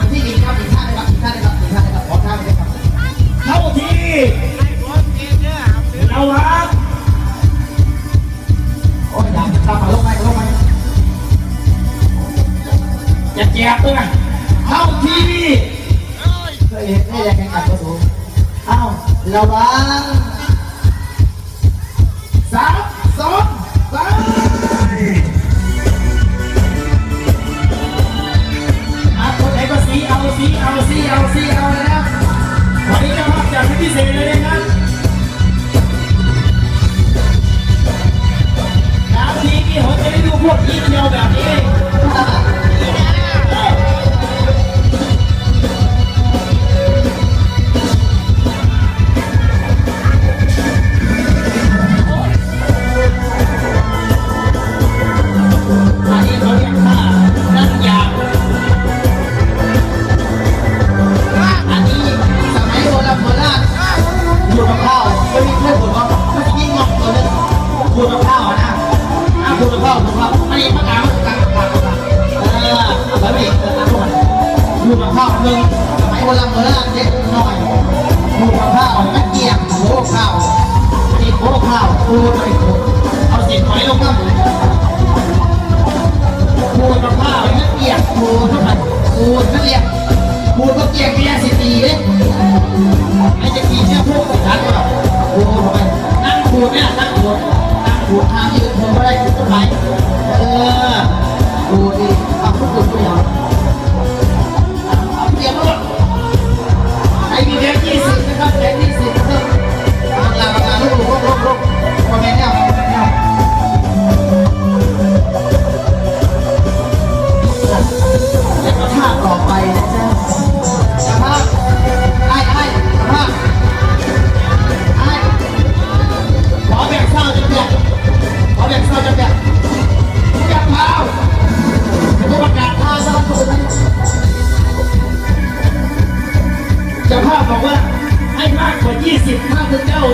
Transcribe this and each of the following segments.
เอาที่ดินครับอีกท่านนะครับอีกท่านนะครับอีกท่านนะครับขอท่านนะครับเข้าที่เระวังโอ้ยอย่าตามมาลงไปลงไปจะแจกด้วยเข้าที่เคยเห็นได้ยังไงกันก็สูเอ้าวระวังสามสองสาม นี้ผมจะได้ดูพวกทีเดียวแบบนี้อันนี้เขาเรียกว่านั่งยางอันนี้สมัยโบราณโบราณอยู่กับข้าวก็มีเพื่อนผมว่ามันจะยิ่งงอตัวนึงอยู่กับข้าวนะ อ้าวอยู่กับข้าวผมว่าอันนี้ประกาศประกาศประกาศประกาศเออแล้วนี่เออทุกคนอยู่กับข้าวหนึ่งสมัยโบราณโบราณเด็กน้อยอยู่กับข้าวมันเกี่ยงโบข้าวอันนี้ข้าวปูไปเอาเศษหอยลงมาปูนกับข้าวนักเกียรติปูเท่าไหร่ปูนนักเรียนปูนก็เกียรติเมียสิตีเลยไอ้จะกี่เนี่ยพวกฉันก็ปูนไปนั่งปูนเนี่ยนั่งปูน ดูทางยืนปูนก็ได้ปูนก็ไปเออดูดิเอาทุกคนไปเอาเอ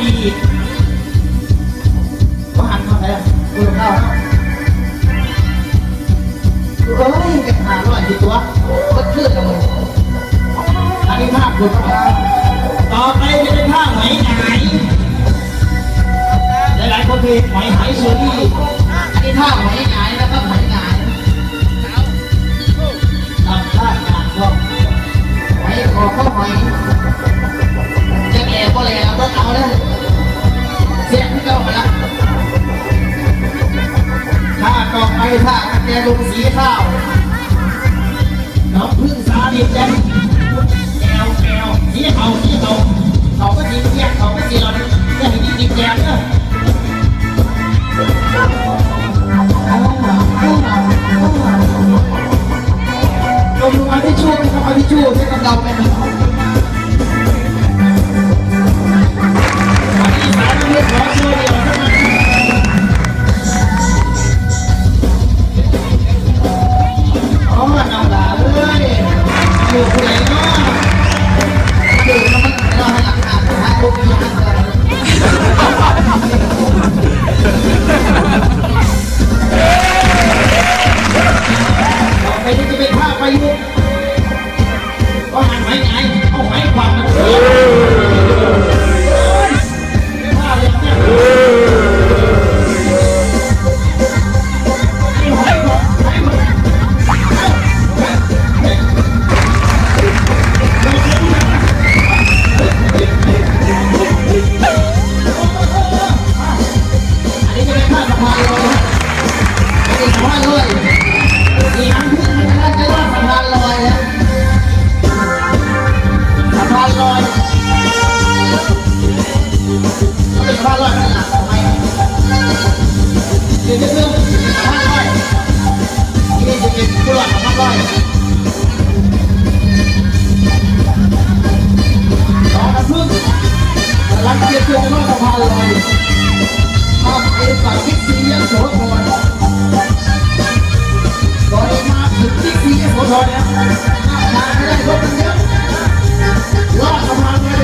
อีกก็หันเข้าไปแล้วดูเข้าเอ้ยเป็นหาร้อยที่ตัวก็เคลื่อเลยอันนี้ภาพคุณครับต่อไปจะเป็นท่าไหมหงายหลายๆคนเคยไหมหายเชอรี่อันนี้ท่าหอยหงายนะครับหอยหงายทำท่าหงายก็ไหอยคอก็ไหอ ยจะแก่ก็แลเราต้อเอาเลยเสียงที่เก่ามาแล้วท่าต่อไปท่าแกระเตงลงสีข้าวน้องพึ่งสาดิบแดงแกวแกวสีเขาสีเขาเขาก็สีแยกเขาก็สีหลอนจะเห็นดิบแดงเนอะลงมาที่ชูนะครับมาที่ชูใช้กำเดาเป็นอั được cô đấy nó được nó mất hai hạt của hai cô พันเลยสี่พันด้วยสี่พันขึ้นน่าจะว่าสะพานลอยแล้สะพานลอยสะนลอยนาดไหนยวจะเพิ่มสะพานลอนี่จะเป็นตัวสะพานลอยสองกระพึ่งรักเกียรติเพื่อนสะพานลอย ป้อมเอฝั่งบิ๊ซียังโสธรตอนนี้มาพิชซียังโสรแล้วขับทาไมด้รันเยอน